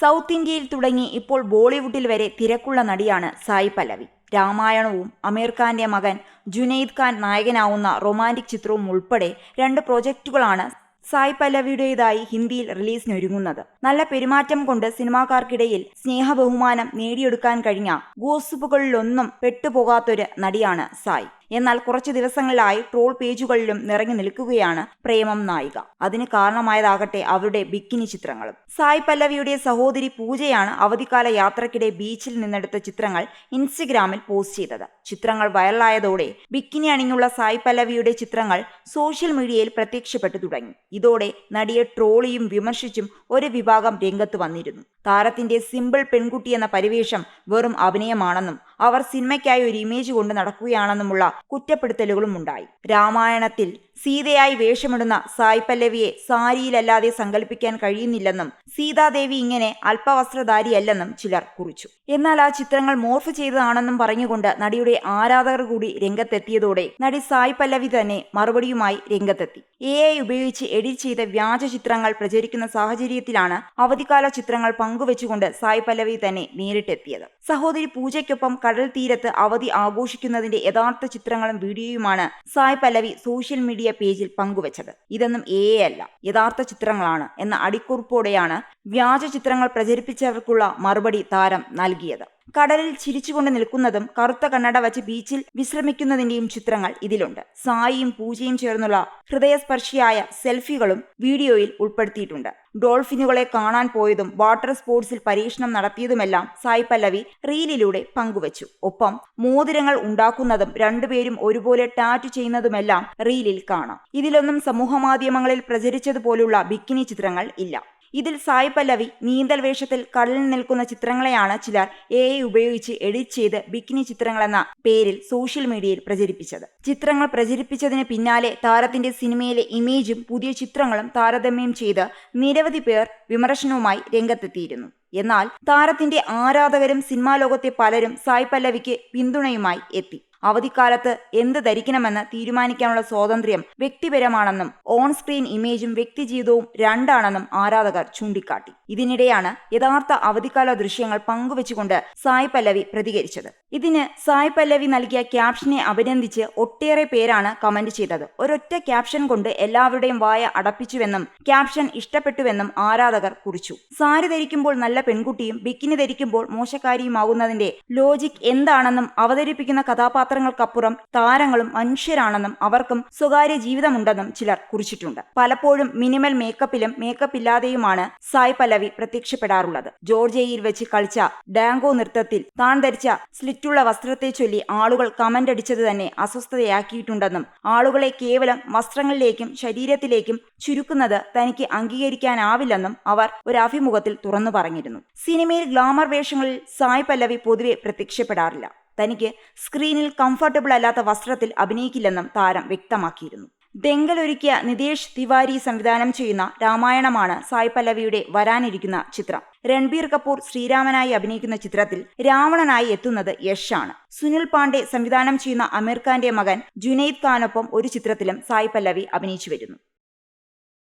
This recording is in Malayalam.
സൗത്ത് ഇന്ത്യയിൽ തുടങ്ങി ഇപ്പോൾ ബോളിവുഡിൽ വരെ തിരക്കുള്ള നടിയാണ് സായി പല്ലവി. രാമായണവും അമീർ ഖാന്റെ മകൻ ജുനൈദ് ഖാൻ നായകനാവുന്ന റൊമാന്റിക് ചിത്രവും ഉൾപ്പെടെ രണ്ട് പ്രൊജക്റ്റുകളാണ് സായി പല്ലവിയുടേതായി ഹിന്ദിയിൽ റിലീസിനൊരുങ്ങുന്നത് നല്ല പെരുമാറ്റം കൊണ്ട് സിനിമാക്കാർക്കിടയിൽ സ്നേഹബഹുമാനം നേടിയെടുക്കാൻ കഴിഞ്ഞ ഗോസിപ്പുകളിലൊന്നും പെട്ടുപോകാത്തൊരു നടിയാണ് സായി. എന്നാൽ കുറച്ചു ദിവസങ്ങളിലായി ട്രോൾ പേജുകളിലും നിറഞ്ഞു നിൽക്കുകയാണ് പ്രേമം നായിക. അതിന് കാരണമായതാകട്ടെ അവരുടെ ബിക്കിനി ചിത്രങ്ങളും. സായ് പല്ലവിയുടെ സഹോദരി പൂജയാണ് അവധിക്കാല യാത്രക്കിടെ ബീച്ചിൽ നിന്നെടുത്ത ചിത്രങ്ങൾ ഇൻസ്റ്റഗ്രാമിൽ പോസ്റ്റ് ചെയ്തത്. ചിത്രങ്ങൾ വൈറലായതോടെ ബിക്കിനി അണിഞ്ഞുള്ള സായ് പല്ലവിയുടെ ചിത്രങ്ങൾ സോഷ്യൽ മീഡിയയിൽ പ്രത്യക്ഷപ്പെട്ടു തുടങ്ങി. ഇതോടെ നടിയെ ട്രോളിയും വിമർശിച്ചും ഒരു വിഭാഗം രംഗത്ത് വന്നിരുന്നു. താരത്തിന്റെ സിമ്പിൾ പെൺകുട്ടി എന്ന പരിവേഷം വെറും അഭിനയമാണെന്നും അവർ സിനിമയ്ക്കായി ഒരു ഇമേജ് കൊണ്ട് നടക്കുകയാണെന്നുമുള്ള കുറ്റപ്പെടുത്തലുകളും ഉണ്ടായി രാമായണത്തിൽ സീതയായി വേഷമിടുന്ന സായ് പല്ലവിയെ സാരിയിലല്ലാതെ സങ്കല്പിക്കാൻ കഴിയുന്നില്ലെന്നും സീതാദേവി ഇങ്ങനെ അല്പവസ്ത്രധാരിയല്ലെന്നും ചിലർ കുറിച്ചു. എന്നാൽ ആ ചിത്രങ്ങൾ മോർഫ് ചെയ്തതാണെന്നും പറഞ്ഞുകൊണ്ട് നടിയുടെ ആരാധകർ കൂടി രംഗത്തെത്തിയതോടെ നടി സായ് പല്ലവി തന്നെ മറുപടിയുമായി രംഗത്തെത്തി. എ ഐ ഉപയോഗിച്ച് എഡിറ്റ് ചെയ്ത വ്യാജ ചിത്രങ്ങൾ പ്രചരിക്കുന്ന സാഹചര്യത്തിലാണ് അവധിക്കാല ചിത്രങ്ങൾ പങ്കുവെച്ചുകൊണ്ട് സായ് പല്ലവി തന്നെ നേരിട്ടെത്തിയത്. സഹോദരി പൂജയ്ക്കൊപ്പം കടൽ തീരത്ത് അവധി ആഘോഷിക്കുന്നതിന്റെ യഥാർത്ഥ ചിത്രങ്ങളും വീഡിയോയുമാണ് സായ് പല്ലവി സോഷ്യൽ മീഡിയ പേജിൽ പങ്കുവച്ചത്. ഇതൊന്നും എ അല്ല യഥാർത്ഥ ചിത്രങ്ങളാണ് എന്ന അടിക്കുറിപ്പോടെയാണ് വ്യാജ ചിത്രങ്ങൾ പ്രചരിപ്പിച്ചവർക്കുള്ള മറുപടി താരം നൽകിയത്. കടലിൽ ചിരിച്ചുകൊണ്ട് നിൽക്കുന്നതും കറുത്ത കണ്ണട വച്ച് ബീച്ചിൽ വിശ്രമിക്കുന്നതിന്റെയും ചിത്രങ്ങൾ ഇതിലുണ്ട്. സായിയും പൂജയും ചേർന്നുള്ള ഹൃദയസ്പർശിയായ സെൽഫികളും വീഡിയോയിൽ ഉൾപ്പെടുത്തിയിട്ടുണ്ട്. ഡോൾഫിനുകളെ കാണാൻ പോയതും വാട്ടർ സ്പോർട്സിൽ പരീക്ഷണം നടത്തിയതുമെല്ലാം സായി പല്ലവി റീലിലൂടെ പങ്കുവച്ചു. ഒപ്പം മോതിരങ്ങൾ ഉണ്ടാക്കുന്നതും രണ്ടുപേരും ഒരുപോലെ ടാറ്റു ചെയ്യുന്നതുമെല്ലാം റീലിൽ കാണാം. ഇതിലൊന്നും സമൂഹമാധ്യമങ്ങളിൽ പ്രചരിച്ചതുപോലുള്ള ബിക്കിനി ചിത്രങ്ങൾ ഇല്ല. ഇതിൽ സായ് പല്ലവി നീന്തൽ വേഷത്തിൽ കടലിൽ നിൽക്കുന്ന ചിത്രങ്ങളെയാണ് ചിലർ എ ഉപയോഗിച്ച് എഡിറ്റ് ചെയ്ത് ബിക്കിനി ചിത്രങ്ങളെന്ന പേരിൽ സോഷ്യൽ മീഡിയയിൽ പ്രചരിപ്പിച്ചത്. ചിത്രങ്ങൾ പ്രചരിപ്പിച്ചതിന് പിന്നാലെ താരത്തിന്റെ സിനിമയിലെ ഇമേജും പുതിയ ചിത്രങ്ങളും താരതമ്യം ചെയ്ത് നിരവധി പേർ വിമർശനവുമായി രംഗത്തെത്തിയിരുന്നു. എന്നാൽ താരത്തിന്റെ ആരാധകരും സിനിമാ ലോകത്തെ പലരും സായ് പല്ലവിക്ക് പിന്തുണയുമായി എത്തി. അവധിക്കാലത്ത് എന്ത് ധരിക്കണമെന്ന് തീരുമാനിക്കാനുള്ള സ്വാതന്ത്ര്യം വ്യക്തിപരമാണെന്നും ഓൺ സ്ക്രീൻ ഇമേജും വ്യക്തിജീവിതവും രണ്ടാണെന്നും ആരാധകർ ചൂണ്ടിക്കാട്ടി. ഇതിനിടെയാണ് യഥാർത്ഥ അവധിക്കാല ദൃശ്യങ്ങൾ പങ്കുവച്ചുകൊണ്ട് സായ് പല്ലവി പ്രതികരിച്ചത്. ഇതിന് സായ് പല്ലവി നൽകിയ ക്യാപ്ഷനെ അഭിനന്ദിച്ച് ഒട്ടേറെ പേരാണ് കമന്റ് ചെയ്തത്. ഒരൊറ്റ ക്യാപ്ഷൻ കൊണ്ട് എല്ലാവരുടെയും വായ അടപ്പിച്ചുവെന്നും ക്യാപ്ഷൻ ഇഷ്ടപ്പെട്ടുവെന്നും ആരാധകർ കുറിച്ചു. സാരി ധരിക്കുമ്പോൾ നല്ല പെൺകുട്ടിയും ബിക്കിനി ധരിക്കുമ്പോൾ മോശക്കാരിയുമാകുന്നതിന്റെ ലോജിക് എന്താണെന്നും അവതരിപ്പിക്കുന്ന കഥാപാത്രങ്ങൾക്കപ്പുറം താരങ്ങളും മനുഷ്യരാണെന്നും അവർക്കും സ്വകാര്യ ജീവിതമുണ്ടെന്നും ചിലർ കുറിച്ചിട്ടുണ്ട്. പലപ്പോഴും മിനിമൽ മേക്കപ്പിലും മേക്കപ്പ് ഇല്ലാതെയുമാണ് സായ് പല്ലവി പ്രത്യക്ഷപ്പെടാറുള്ളത്. ജോർജിയയിൽ വെച്ച് കളിച്ച ഡാങ്കോ നൃത്തത്തിൽ താൻ ധരിച്ച സ്ലിറ്റുള്ള വസ്ത്രത്തെ ചൊല്ലി ആളുകൾ കമന്റ് അടിച്ചത് തന്നെ അസ്വസ്ഥതയാക്കിയിട്ടുണ്ടെന്നും ആളുകളെ കേവലം വസ്ത്രങ്ങളിലേക്കും ശരീരത്തിലേക്കും ചുരുക്കുന്നത് തനിക്ക് അംഗീകരിക്കാനാവില്ലെന്നും അവർ ഒരു അഭിമുഖത്തിൽ തുറന്നു പറഞ്ഞിരുന്നു. സിനിമയിൽ ഗ്ലാമർ വേഷങ്ങളിൽ സായ് പല്ലവി പൊതുവെ പ്രത്യക്ഷപ്പെടാറില്ല. തനിക്ക് സ്ക്രീനിൽ കംഫർട്ടബിൾ അല്ലാത്ത വസ്ത്രത്തിൽ അഭിനയിക്കില്ലെന്നും താരം വ്യക്തമാക്കിയിരുന്നു. ദെങ്കലൊരുക്കിയ നിതേഷ് തിവാരി സംവിധാനം ചെയ്യുന്ന രാമായണമാണ് സായ് പല്ലവിയുടെ വരാനിരിക്കുന്ന ചിത്രം. രൺബീർ കപൂർ ശ്രീരാമനായി അഭിനയിക്കുന്ന ചിത്രത്തിൽ രാവണനായി എത്തുന്നത് യഷാണ്. സുനിൽ പാണ്ഡെ സംവിധാനം ചെയ്യുന്ന അമീർ ഖാന്റെ മകൻ ജുനൈദ് ഖാനൊപ്പം ഒരു ചിത്രത്തിലും സായ് പല്ലവി അഭിനയിച്ചു വരുന്നു.